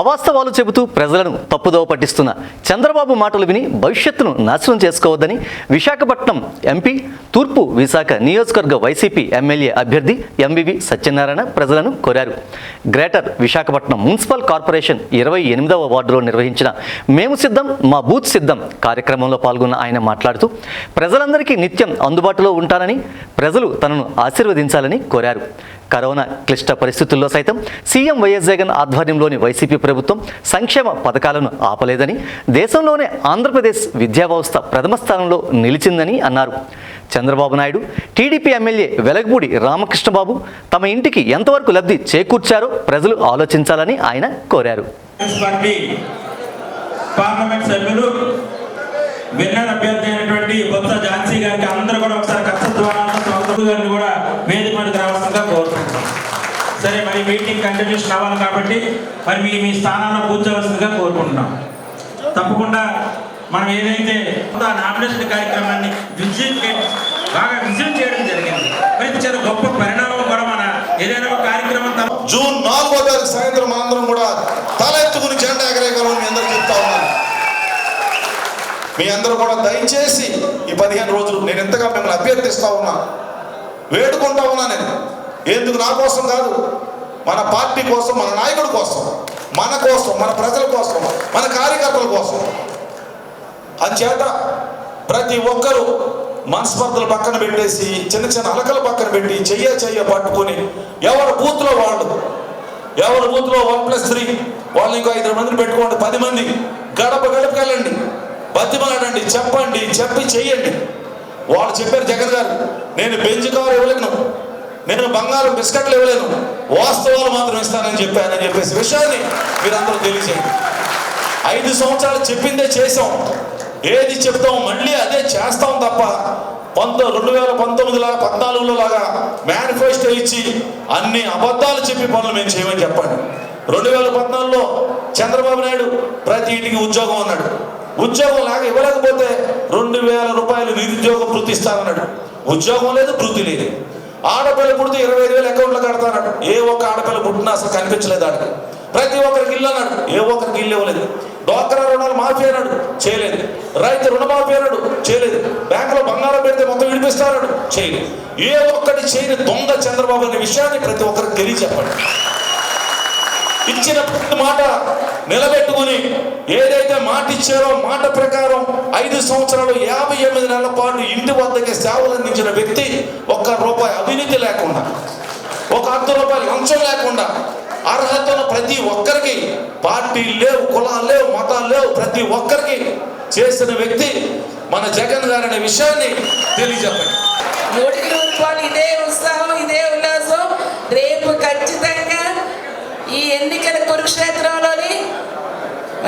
అవాస్తవాలు చెబుతూ ప్రజలను తప్పుదోవ పట్టిస్తున్న చంద్రబాబు మాటలు విని భవిష్యత్తును నాశనం చేసుకోవద్దని విశాఖపట్నం ఎంపీ తూర్పు విశాఖ నియోజకవర్గ వైసీపీ ఎమ్మెల్యే అభ్యర్థి ఎంవివి సత్యనారాయణ ప్రజలను కోరారు. గ్రేటర్ విశాఖపట్నం మున్సిపల్ కార్పొరేషన్ ఇరవై ఎనిమిదవ వార్డులో నిర్వహించిన మేము సిద్ధం మా బూత్ సిద్ధం కార్యక్రమంలో పాల్గొన్న ఆయన మాట్లాడుతూ ప్రజలందరికీ నిత్యం అందుబాటులో ఉంటానని ప్రజలు తనను ఆశీర్వదించాలని కోరారు. కరోనా క్లిష్ట పరిస్థితుల్లో సైతం సీఎం వైఎస్ జగన్ ఆధ్వర్యంలోని వైసీపీ ప్రభుత్వం సంక్షేమ పథకాలను ఆపలేదని దేశంలోనే ఆంధ్రప్రదేశ్ విద్యా వ్యవస్థ ప్రథమ స్థానంలో నిలిచిందని అన్నారు. చంద్రబాబు నాయుడు టీడీపీ ఎమ్మెల్యే వెలగపూడి రామకృష్ణబాబు తమ ఇంటికి ఎంతవరకు లబ్ధి చేకూర్చారో ప్రజలు ఆలోచించాలని ఆయన కోరారు. పార్లమెంట్ సభ్యులు విన్నర్ అభ్యర్థి మీటింగ్ కంటిన్యూషన్ కాబట్టి మరి మీ మీ స్థానాల్లో కూర్చోవలసిందిగా కోరుకుంటున్నాం. తప్పకుండా మనం ఏదైతే ఆ నామినేషన్ కార్యక్రమాన్ని విజయం బాగా విజయం చేయడం జరిగింది. మరి ఇది చాలా గొప్ప పరిణామం కూడా మన ఏదైనా ఒక కార్యక్రమం తప్ప జూన్ నాలుగో తారీఖు సాయంత్రం అందరం కూడా తల ఎత్తుకుని జెండా ఎగరేయగలమని మీ అందరూ చెప్తా ఉన్నాను. మీ అందరూ కూడా దయచేసి ఈ పదిహేను రోజులు నేను ఎంతగా మిమ్మల్ని అభ్యర్థిస్తా ఉన్నా వేడుకుంటా ఉన్నా నేను. ఎందుకు నా కోసం కాదు మన పార్టీ కోసం మన నాయకుడి కోసం మన కోసం మన ప్రజల కోసం మన కార్యకర్తల కోసం. అంచేత ప్రతి ఒక్కరూ మనస్పర్ధలు పక్కన పెట్టేసి చిన్న చిన్న అలకలు పక్కన పెట్టి చెయ్య చెయ్య పట్టుకొని ఎవరు బూత్లో వాళ్ళు ఎవరు బూత్లో వన్ ప్లస్ త్రీ వాళ్ళు ఇంకో ఐదు మందిని పెట్టుకోండి పది మంది. గడప గడపకెళ్ళండి. బతిమలాడండి చెప్పండి చెప్పి చెయ్యండి. వాళ్ళు చెప్పారు జగన్ గారు నేను బెంజ్ కారు ఇవ్వలేను. నేను బంగారం బిస్కెట్లు ఇవ్వలేను. వాస్తవాలు మాత్రం ఇస్తానని చెప్పానని చెప్పేసి విషయాన్ని మీరందరూ తెలియజేయండి. ఐదు సంవత్సరాలు చెప్పిందే చేసాం ఏది చెప్తాం మళ్ళీ అదే చేస్తాం తప్ప పంత రెండు వేల పంతొమ్మిదిలా పద్నాలుగులో లాగా మేనిఫెస్టో ఇచ్చి అన్ని అబద్ధాలు చెప్పి పనులు మేము చేయమని చెప్పండి. రెండు వేల పద్నాలుగులో చంద్రబాబు నాయుడు ప్రతి ఇంటికి ఉద్యోగం అన్నాడు. ఉద్యోగం లాగా ఇవ్వలేకపోతే రెండు వేల రూపాయలు నిరుద్యోగం వృత్తి ఇస్తానన్నాడు. ఉద్యోగం లేదు వృత్తి లేదు. ఆడపిల్ల పుడితే ఇరవై ఐదు వేలు అకౌంట్లో కడతానన్నాడు. ఏ ఒక్క ఆడపిల్ల పుట్టినా అసలు కనిపించలేదు ఆడికి ప్రతి ఒక్కరికి ఇల్లు అన్నాడు. ఏ ఒక్కరికి ఇల్లు ఇవ్వలేదు. డ్వాక్రా రుణాలు మాఫీ అన్నాడు. చేయలేదు. రైతు రుణమాఫీ అన్నాడు. చేయలేదు. బ్యాంకులో బంగారం పెడితే మొత్తం విడిపిస్తాడు చేయలేదు. ఏ ఒక్కటి చేయని దొంగ చంద్రబాబు అనే విషయాన్ని ప్రతి ఒక్కరికి తెలియజెప్పండి. ఇచ్చిన మాట నిలబెట్టుకుని ఏదైతే మాట ఇచ్చారో మాట ప్రకారం ఐదు సంవత్సరాలు యాభై ఎనిమిది నెలల పాటు ఇంటి వద్దకి సేవలు అందించిన వ్యక్తి ఒక్క రూపాయి అవినీతి లేకుండా ఒక అర్ధ రూపాయలు లంచం లేకుండా అర్హత ప్రతి ఒక్కరికి పార్టీ లేవు కులాలు లేవు మతాలు లేవు ప్రతి ఒక్కరికి చేసిన వ్యక్తి మన జగన్ గారు అనే విషయాన్ని తెలియజెప్పండి. ఇదే ఉత్సాహం ఇదే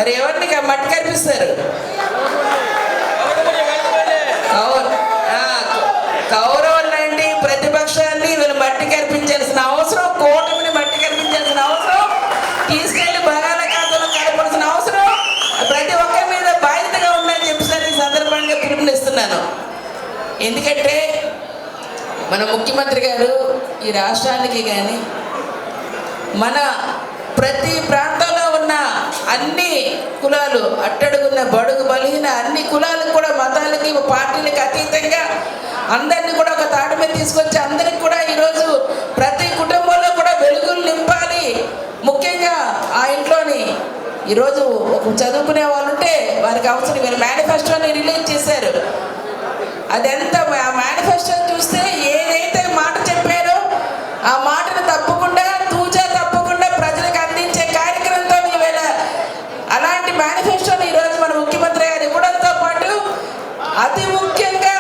మరి ఎవరిని మట్టి కనిపిస్తారు? కౌర- ఆ, కౌరవులండి ప్రతిపక్షాన్ని వీళ్ళు మట్టి కనిపించాల్సిన అవసరం కూటమిని మట్టి కనిపించాల్సిన అవసరం తీసుకెళ్ళి బగాల ఖాతాలో కలపాల్సిన అవసరం ప్రతి ఒక్కరి మీద బాధ్యతగా ఉందని చెప్పేసి ఈ సందర్భంగా పిలుపునిస్తున్నాను. ఎందుకంటే మన ముఖ్యమంత్రి గారు ఈ రాష్ట్రానికి కానీ మన ప్రతి ప్రాంతంలో అన్ని కులాలు అట్టడుగున్న బడుగు బలహీన అన్ని కులాలకు కూడా మతాలకి పార్టీలకు అతీతంగా అందరినీ కూడా ఒక తాటి మీద తీసుకొచ్చి అందరికి కూడా ఈరోజు ప్రతి కుటుంబంలో కూడా వెలుగులు నింపాలి. ముఖ్యంగా ఆ ఇంట్లోని ఈరోజు ఒక చదువుకునే వాళ్ళు ఉంటే వారికి అవసరం. వీళ్ళు మేనిఫెస్టోని రిలీజ్ చేశారు. అదెంత ఆ మేనిఫెస్టో చూస్తే ఏదైతే మాట చెప్పారో ఆ అతి ముఖ్యంగా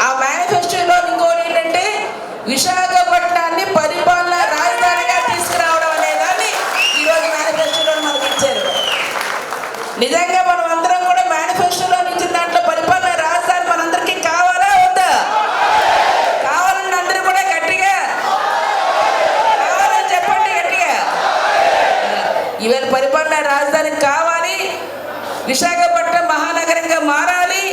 ఆ మేనిఫెస్టోలో ఇంకోటి ఏంటంటే విశాఖపట్నాన్ని పరిపాలన రాజధానిగా తీసుకురావడం అనేదాన్ని ఈరోజు మేనిఫెస్టోలో మనకి ఇచ్చారు. నిజంగా మనం అందరం కూడా మేనిఫెస్టోలో ఇచ్చిన దాంట్లో పరిపాలన రాజధాని మనందరికీ కావాలా వద్దా? కావాలని అందరూ కూడా గట్టిగా కావాలని చెప్పండి గట్టిగా. ఈవేళ పరిపాలన రాజధాని కావాలి విశాఖపట్నం మహానగరంగా మారాలి